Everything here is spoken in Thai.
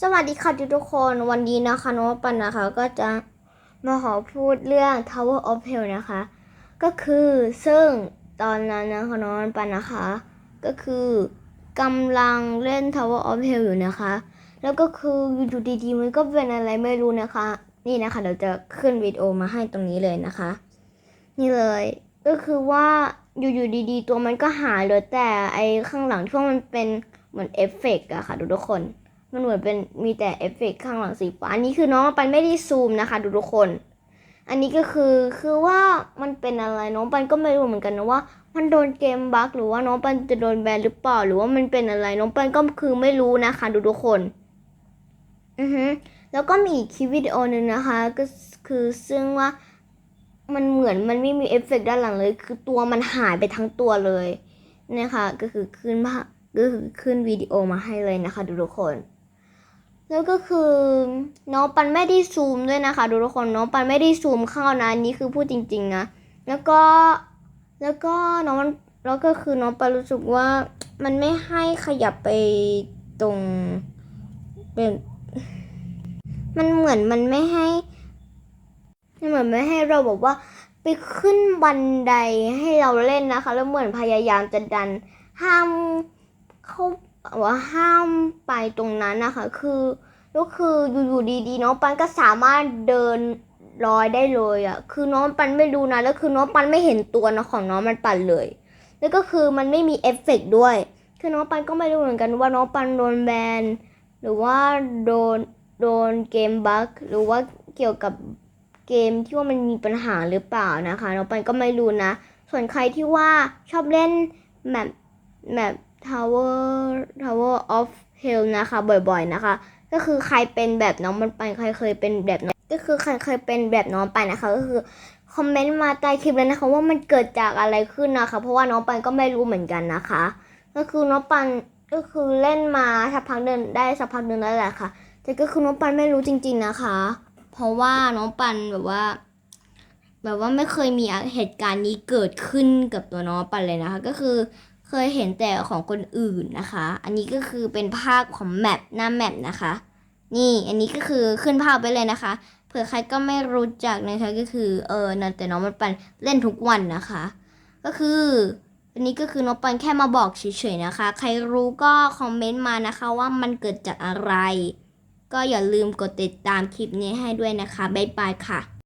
สวัสดีค่ะทุกๆคนวันนี้นะคะน้องปันนะคะ ก็จะมาขอพูดเรื่อง Tower of Hell นะคะ ก็คือซึ่งตอนนั้นนะคะน้องปันนะคะ ก็คือกำลังเล่น Tower of Hell อยู่นะคะ แล้วก็คืออยู่ดีๆมันก็เป็นอะไรไม่รู้นะคะ นี่นะคะเดี๋ยวจะขึ้นวิดีโอมาให้ตรงนี้เลยนะคะ นี่เลยก็คือว่าอยู่ๆดีๆ ตัวมันก็หายเลยแต่ไอ้ข้างหลังที่ว่ามันเป็นเหมือนเอฟเฟกต์อะค่ะทุกๆคน มันเหมือนเป็นมีแต่เอฟเฟกต์ข้างหลังสีฟ้าอันนี้คือน้องปันไม่ได้ซูมนะคะดูทุกคน อันนี้ก็คือคือว่ามันเป็นอะไรน้องปันก็ไม่รู้เหมือนกันนะว่า มันโดนเกมบั๊กหรือว่าน้องปันจะโดนแบนหรือเปล่าหรือว่ามันเป็นอะไรน้องปันก็คือไม่รู้นะคะ ดูทุกคนอือฮึแล้วก็มีอีกคลิปวิดีโอหนึ่งนะคะก็คือซึ่งว่ามันเหมือนมันไม่มีเอฟเฟกต์ด้านหลังเลย คือตัวมันหายไปทั้งตัวเลยนะคะ ก็คือขึ้นภาก็คือขึ้นวิดีโอมาให้เลยนะคะ ทุกคน แล้วก็คือน้องปันไม่ได้ซูมด้วยนะคะทุกคนน้องปันไม่ได้ซูมเข้านะอันนี้คือพูดจริง ๆนะแล้วก็แล้วก็น้องมันแล้วก็คือน้องปันรู้สึกว่ามันไม่ให้ขยับไปตรงเป็นมันเหมือนมันไม่ให้มันเหมือนไม่ให้เราบอกว่าไปขึ้นบันไดให้เราเล่นนะคะ แล้วเหมือนพยายามจะดันห้ามเขา ว่าห้ามไปตรงนั้นนะคะ คือก็คืออยู่ๆดีๆน้องปันก็สามารถเดินลอยได้เลยอะ่ะ คือน้องปันไม่รู้นะแล้วคือน้องปันไม่เห็นตัวนะของน้องมันปันเลย แล้วก็คือมันไม่มีเอฟเฟกด้วย คือน้องปันก็ไม่รู้เหมือนกันว่าน้องปันโดนแบนหรือว่าโดนโดนเกมบั๊กหรือว่าเกี่ยวกับเกมที่ว่ามันมีปัญหาหรือเปล่านะคะ น้องปันก็ไม่รู้นะ ส่วนใครที่ว่าชอบเล่นแมปแมป Tower Tower of Hell นะคะ บ่อยๆนะคะ ก็คือใครเป็นแบบน้องมันไปใครเคยเป็นแบบน้องก็คือใครเคยเป็นแบบน้องไปนะคะ ก็คือคอมเมนต์มาใต้คลิปเลยนะคะว่ามันเกิดจากอะไรขึ้นนะคะ เพราะว่าน้องปันก็ไม่รู้เหมือนกันนะคะ ก็คือน้องปันก็คือเล่นมาสักพักเดินได้สักพักเดินแล้วแหละค่ะ แต่ก็คือน้องปันไม่รู้จริง ๆนะคะ เพราะว่าน้องปันแบบว่า แบบว่าไม่เคยมีเหตุการณ์นี้เกิดขึ้นกับตัวน้องปันเลยนะคะ ก็คือ ยเห็นแต่ของคนอื่นนะคะ อันนี้ก็คือเป็นภาพของแมปหน้าแมปนะคะ นี่อันนี้ก็คือขึ้นภาพไปเลยนะคะ เผื่อใครก็ไม่รู้จักนะคะก็คือเออนะแต่น้องมันปันเล่นทุกวันนะคะ ก็คืออันนี้ก็คือน้องปันแค่มาบอกเฉยๆนะคะ ใครรู้ก็คอมเมนต์มานะคะว่ามันเกิดจากอะไร ก็อย่าลืมกดติดตามคลิปนี้ให้ด้วยนะคะบ๊ายบายค่ะ